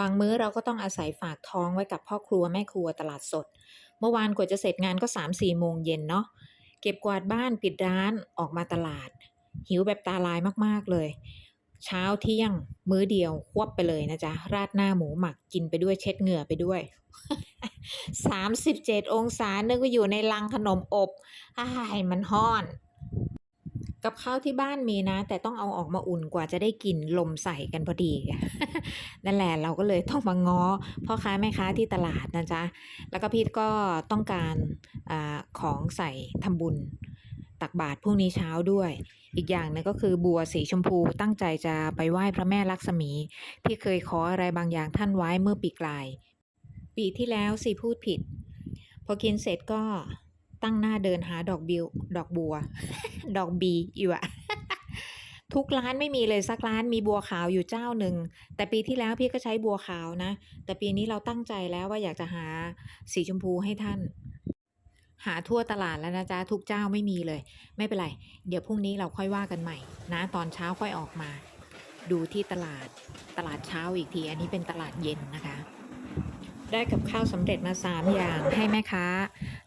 บางมื้อเราก็ต้องอาศัยฝากท้องไว้กับพ่อครัวแม่ครัวตลาดสด เมื่อวานกว่าจะเสร็จงานก็3ามสี่โมงเย็นเนาะเก็บกวาดบ้านปิดร้านออกมาตลาด หิวแบบตาลายมากๆเลย เช้าเที่ยงมื้อเดียวควบไปเลยนะจ๊ะ ราดหน้าหมูหมักกินไปด้วยเช็ดเหงื่อไปด้วย 37 องศานึกว่าอยู่ในลังขนมอบอ้ายมันฮ้อน กับข้าวที่บ้านมีนะ แต่ต้องเอาออกมาอุ่นกว่าจะได้กินลมใส่กันพอดี นั่นแหละเราก็เลยต้องมาง้อพ่อค้าแม่ค้าที่ตลาดนะจ๊ะ แล้วก็พี่ก็ต้องการอาของใส่ทำบุญตักบาตรพรุ่งนี้เช้าด้วย อีกอย่างหนึงก็คือบัวสีชมพูตั้งใจจะไปไหว้พระแม่ลักษมี ที่เคยขออะไรบางอย่างท่านไว้เมื่อปีกลาย ปีที่แล้วสิพูดผิด พอกินเสร็จก็ ตั้งหน้าเดินหาดอกบิวดอกบัว ดอกบีอยู่อะทุกร้านไม่มีเลยสักร้านมีบัวขาวอยู่เจ้าหนึ่ง แต่ปีที่แล้วพี่ก็ใช้บัวขาวนะ แต่ปีนี้เราตั้งใจแล้วว่าอยากจะหาสีชมพูให้ท่าน หาทั่วตลาดแล้วนะจ๊ะ ทุกเจ้าไม่มีเลย ไม่เป็นไร เดี๋ยวพรุ่งนี้เราค่อยว่ากันใหม่ นะ ตอนเช้าค่อยออกมา ดูที่ตลาดตลาดเช้าอีกที อันนี้เป็นตลาดเย็นนะคะ ได้กับข้าวสำเร็จมาสามอย่างให้แม่ค้า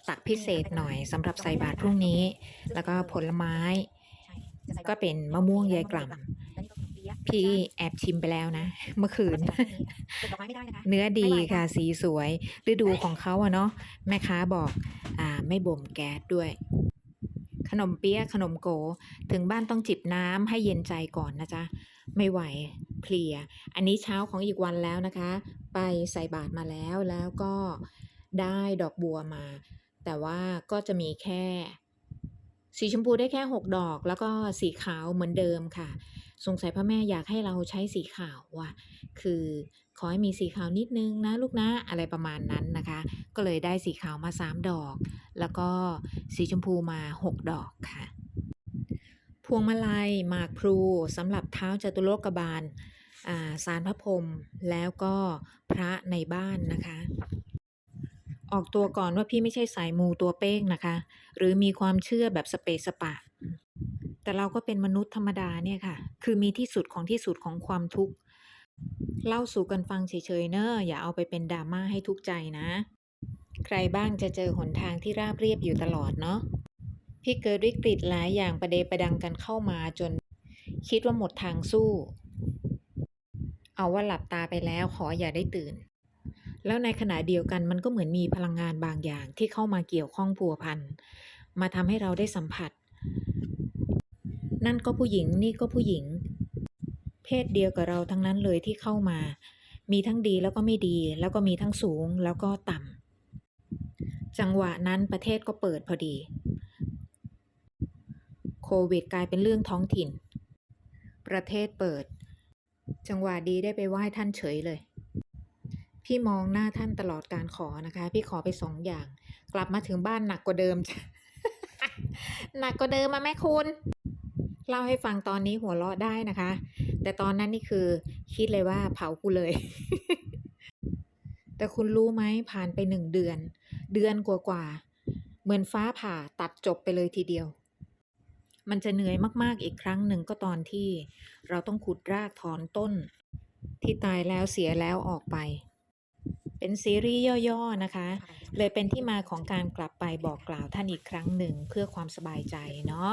ตักพิเศษหน่อยสำหรับใส่บาตรพรุ่งนี้ แล้วก็ผลไม้ ก็เป็นมะม่วงยายกล่ำพี่แอบชิมไปแล้วนะ เมื่อคืน เนื้อดีค่ะสีสวย ฤดูของเขาอะเนาะแม่ค้าบอกอ่าไม่บ่มแก๊สด้วย ขนมเปี๊ยะขนมโก ถึงบ้านต้องจิบน้ำให้เย็นใจก่อนนะจ๊ะ ไม่ไหวเพลีย อันนี้เช้าของอีกวันแล้วนะคะ ไปใส่บาตรมาแล้วแล้วก็ได้ดอกบัวมา แต่ว่าก็จะมีแค่ สีชมพูได้แค่ 6 ดอก แล้วก็สีขาวเหมือนเดิมค่ะ สงสัยพระแม่อยากให้เราใช้สีขาวว่ะ คือขอให้มีสีขาวนิดนึงนะลูกนะอะไรประมาณนั้นนะคะ ก็เลยได้สีขาวมา 3 ดอก แล้วก็สีชมพูมา 6 ดอกค่ะ พวงมาลัยหมากพลูสำหรับเท้าจตุโลกบาล สารพระพรมแล้วก็พระในบ้านนะคะ ออกตัวก่อนว่าพี่ไม่ใช่สายมูตัวเป้งนะคะ หรือมีความเชื่อแบบสเปซสปะ แต่เราก็เป็นมนุษย์ธรรมดาเนี่ยค่ะ คือมีที่สุดของที่สุดของความทุกข์เล่าสู่กันฟังเฉยๆเนอะอย่าเอาไปเป็นดราม่าให้ทุกข์ใจนะ ใครบ้างจะเจอหนทางที่ราบเรียบอยู่ตลอดเนาะพี่เกิดวิกฤตหลายอย่างประเดประดังกันเข้ามาจน คิดว่าหมดทางสู้ เอาว่าหลับตาไปแล้วขออย่าได้ตื่น แล้วในขณะเดียวกันมันก็เหมือนมีพลังงานบางอย่างที่เข้ามาเกี่ยวข้องพัวพันมาทำให้เราได้สัมผัส นั่นก็ผู้หญิงนี่ก็ผู้หญิง เพศเดียวกับเราทั้งนั้นเลยที่เข้ามา มีทั้งดีแล้วก็ไม่ดี แล้วก็มีทั้งสูงแล้วก็ต่ำจังหวะนั้นประเทศก็เปิดพอดี โควิดกลายเป็นเรื่องท้องถิ่น ประเทศเปิด จังหวะดีได้ไปไหว้ท่านเฉยเลย พี่มองหน้าท่านตลอดการขอนะคะ พี่ขอไปสองอย่าง กลับมาถึงบ้านหนักกว่าเดิมจ้ะหนักกว่าเดิมมาแม่คุณเล่าให้ฟังตอนนี้หัวเราะได้นะคะ แต่ตอนนั้นนี่คือ คิดเลยว่าเผากูเลย แต่คุณรู้ไหมผ่านไปหนึ่งเดือน เดือนกว่าๆเหมือนฟ้าผ่าตัดจบไปเลยทีเดียว มันจะเหนื่อยมากๆอีกครั้งหนึ่งก็ตอนที่เราต้องขุดรากถอนต้น ที่ตายแล้วเสียแล้วออกไป เป็นซีรีส์ย่อๆนะคะ เลยเป็นที่มาของการกลับไปบอกกล่าวท่านอีกครั้งหนึ่งเพื่อความสบายใจเนาะ